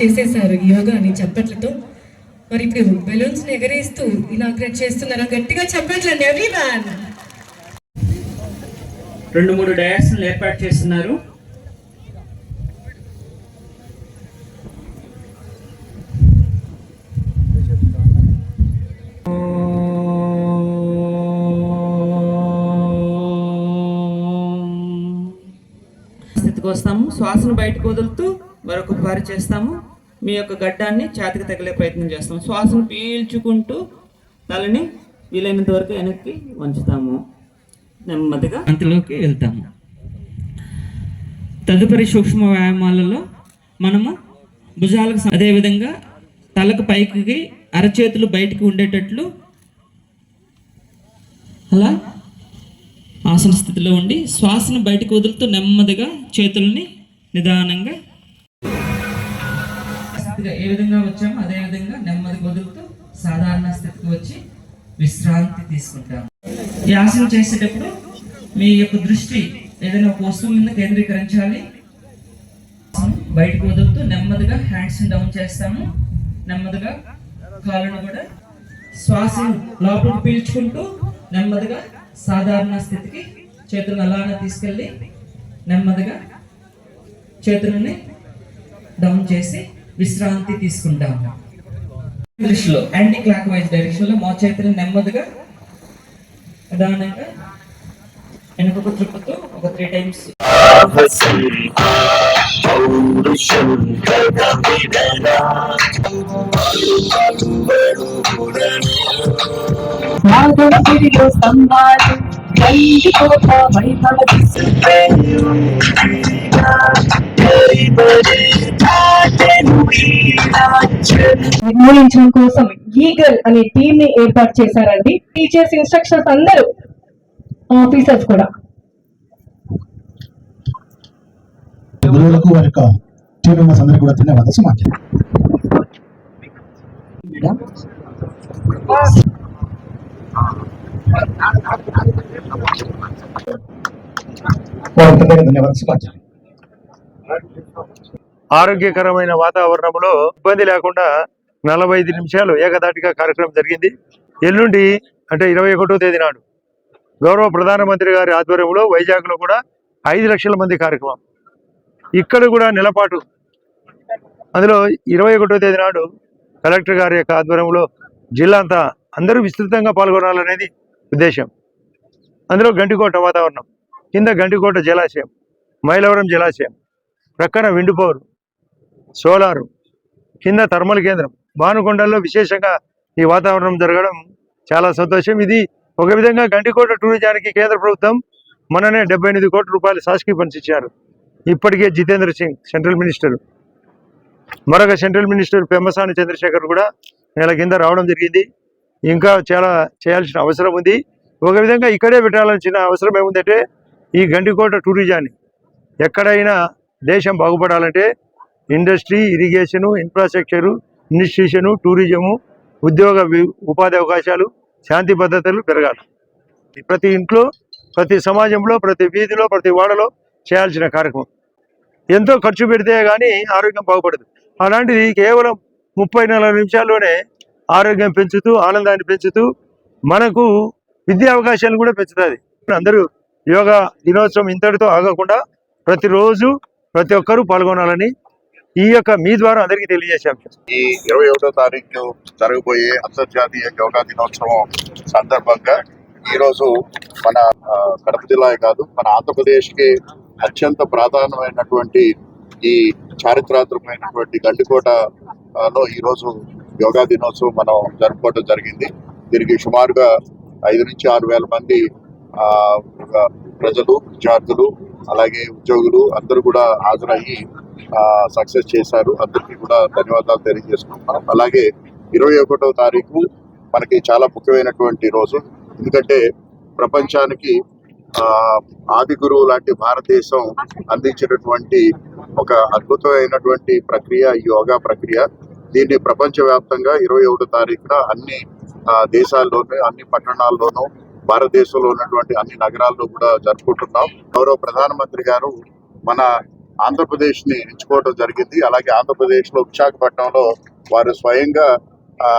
చేసేసారు ఈ యోగాని చప్పట్లతో. మరి ఇప్పుడు బెలూన్స్ ఎగరేస్తూ ఇనాగ్రేట్ చేస్తున్నారా? గట్టిగా చెప్పట్లండి ఎవ్రీ మ్యాన్ రెండు మూడు డయాస్లు ఏర్పాటు చేస్తున్నారు. స్థితికి వస్తాము. శ్వాసను బయటకు వదులుతూ మరొక పారి చేస్తాము. మీ యొక్క గడ్డాన్ని చేతికి తగిలే ప్రయత్నం చేస్తాము. శ్వాసను పీల్చుకుంటూ తలని వీలైనంత వరకు వెనక్కి వంచుతాము. నెమ్మదిగా అంతలోకి వెళ్తాము. తదుపరి సూక్ష్మ వ్యాయామాలలో మనము భుజాలకు అదేవిధంగా తలకు పైకి అరచేతులు బయటికి ఉండేటట్లు అలా ఆసన స్థితిలో ఉండి శ్వాసను బయటకు వదులుతూ నెమ్మదిగా చేతుల్ని నిదానంగా స్థితిగా ఏ విధంగా వచ్చామో అదే విధంగా నెమ్మది వదులుతూ సాధారణ స్థితికి వచ్చి విశ్రాంతి తీసుకుంటాం ఈ ఆసనం చేసేటప్పుడు మీ యొక్క దృష్టి ఏదైనా ఒక వస్తువు మీద కేంద్రీకరించాలి. బయటకు వదులుతూ నెమ్మదిగా హ్యాండ్స్ డౌన్ చేస్తాము. నెమ్మదిగా కాళ్ళను కూడా శ్వాస లోపలికి పీల్చుకుంటూ నెమ్మదిగా సాధారణ స్థితికి చేతులను అలానే తీసుకెళ్ళి నెమ్మదిగా చేతులని డౌన్ చేసి విశ్రాంతి తీసుకుంటాము. ఇంగ్లీష్లో యాంటీ క్లాక్ వైజ్ డైరెక్షన్లో మా చేతులను నెమ్మదిగా నిదానంగా వెనుకకు త్రిప్పుతూ ఒక త్రీ టైమ్స్ నాగరిలో వైభవ నిర్మూలించడం కోసం ఈగల్ అనే టీమ్ని ఏర్పాటు చేశారండి. టీచర్స్ ఇన్స్ట్రక్షన్స్ అందరూ ఆఫీసర్స్ కూడా. గురువులకు వారి యొక్క టీం మెంబర్స్ అందరికీ కూడా ధన్యవాదాలు. ధన్యవాదాలు. ఆరోగ్యకరమైన వాతావరణంలో ఇబ్బంది లేకుండా నలభై ఐదు నిమిషాలు ఏకదాటిగా కార్యక్రమం జరిగింది. ఎల్లుండి అంటే ఇరవై ఒకటో తేదీ నాడు గౌరవ ప్రధానమంత్రి గారి ఆధ్వర్యంలో వైజాగ్లో కూడా ఐదు లక్షల మంది కార్యక్రమం. ఇక్కడ కూడా నిలపాటు అందులో ఇరవై ఒకటో తేదీ నాడు కలెక్టర్ గారి యొక్క ఆధ్వర్యంలో జిల్లా అంతా అందరూ విస్తృతంగా పాల్గొనాలనేది ఉద్దేశం. అందులో గంటికోట వాతావరణం కింద గంటికోట జలాశయం మైలవరం జలాశయం ప్రక్కన విండుపోరు సోలారు కింద థర్మల్ కేంద్రం. భానుకొండల్లో విశేషంగా ఈ వాతావరణం జరగడం చాలా సంతోషం. ఇది ఒక విధంగా గండికోట టూరిజానికి కేంద్ర ప్రభుత్వం మననే డెబ్బై ఎనిమిది కోట్ల రూపాయలు సాస్కి ఫండ్స్ ఇప్పటికే జితేంద్ర సింగ్ సెంట్రల్ మినిస్టర్. మరొక సెంట్రల్ మినిస్టర్ పెమ్మసాని చంద్రశేఖర్ కూడా నెల కింద రావడం జరిగింది. ఇంకా చాలా చేయాల్సిన అవసరం ఉంది. ఒక విధంగా ఇక్కడే పెట్టాల్సిన అవసరం ఏముందంటే ఈ గండికోట టూరిజాన్ని ఎక్కడైనా దేశం బాగుపడాలంటే industry irrigation infrastructure institution tourism ఉద్యోగ ఉపాధి అవకాశాలు శాంతి భద్రతలు పెరగాలి. ప్రతి ఇంట్లో ప్రతి సమాజంలో ప్రతి వీధిలో ప్రతి వాడలో చేయాల్సిన కార్యక్రమం. ఎంతో ఖర్చు పెడితే కానీ ఆరోగ్యం బాగుపడదు. అలాంటిది కేవలం ముప్పై నలభై నిమిషాల్లోనే ఆరోగ్యం పెంచుతూ ఆనందాన్ని పెంచుతూ మనకు విద్యా అవకాశాలను కూడా పెంచుతుంది. అందరూ యోగా దినోత్సవం ఇంతటితో ఆగకుండా ప్రతిరోజు ప్రతి ఒక్కరూ పాల్గొనాలని ఈ యొక్క మీ ద్వారా అందరికీ తెలియజేశాం. ఈ ఇరవై ఒకటో తారీఖు జరగబోయే అంతర్జాతీయ యోగా దినోత్సవం సందర్భంగా ఈ రోజు మన కడప జిల్లా కాదు మన ఆంధ్రప్రదేశ్కి అత్యంత ప్రాధాన్యమైనటువంటి ఈ చారిత్రాత్మకమైనటువంటి గండికోట ఆ, లో ఈ రోజు యోగా దినోత్సవం మనం జరుపుకోవడం జరిగింది. దీనికి సుమారుగా ఐదు నుంచి ఆరు వేల మంది ఆ, ప్రజలు విద్యార్థులు అలాగే ఉద్యోగులు అందరూ కూడా హాజరయ్యి సక్సెస్ చేశారు. అందరికీ కూడా ధన్యవాదాలు తెలియజేసుకుంటున్నాం. అలాగే ఇరవై ఒకటో తారీఖు మనకి చాలా ముఖ్యమైనటువంటి రోజు. ఎందుకంటే ప్రపంచానికి ఆ, ఆది గురువు లాంటి భారతదేశం అందించినటువంటి ఒక అద్భుతమైనటువంటి ప్రక్రియ యోగా ప్రక్రియ. దీన్ని ప్రపంచవ్యాప్తంగా ఇరవై ఒకటో తారీఖున అన్ని దేశాల్లోనూ అన్ని పట్టణాల్లోనూ భారతదేశంలో ఉన్నటువంటి అన్ని నగరాల్లో కూడా జరుపుకుంటున్నాం. గౌరవ ప్రధానమంత్రి గారు మన ఆంధ్రప్రదేశ్ని ఎంచుకోవడం జరిగింది. అలాగే ఆంధ్రప్రదేశ్లో విశాఖపట్నంలో వారు స్వయంగా ఆ,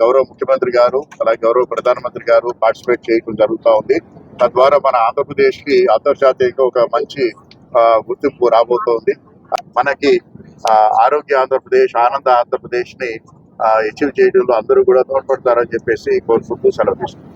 గౌరవ ముఖ్యమంత్రి గారు అలాగే గౌరవ ప్రధానమంత్రి గారు పార్టిసిపేట్ చేయడం జరుగుతూ ఉంది. తద్వారా మన ఆంధ్రప్రదేశ్కి అంతర్జాతీయంగా ఒక మంచి ఆ, గుర్తింపు రాబోతోంది. మనకి ఆ, ఆరోగ్య ఆంధ్రప్రదేశ్ ఆనంద ఆంధ్రప్రదేశ్ని అచీవ్ చేయడంలో అందరూ కూడా తోడ్పడతారని చెప్పేసి కోరుకుంటూ సెలవు తీసుకుంటాం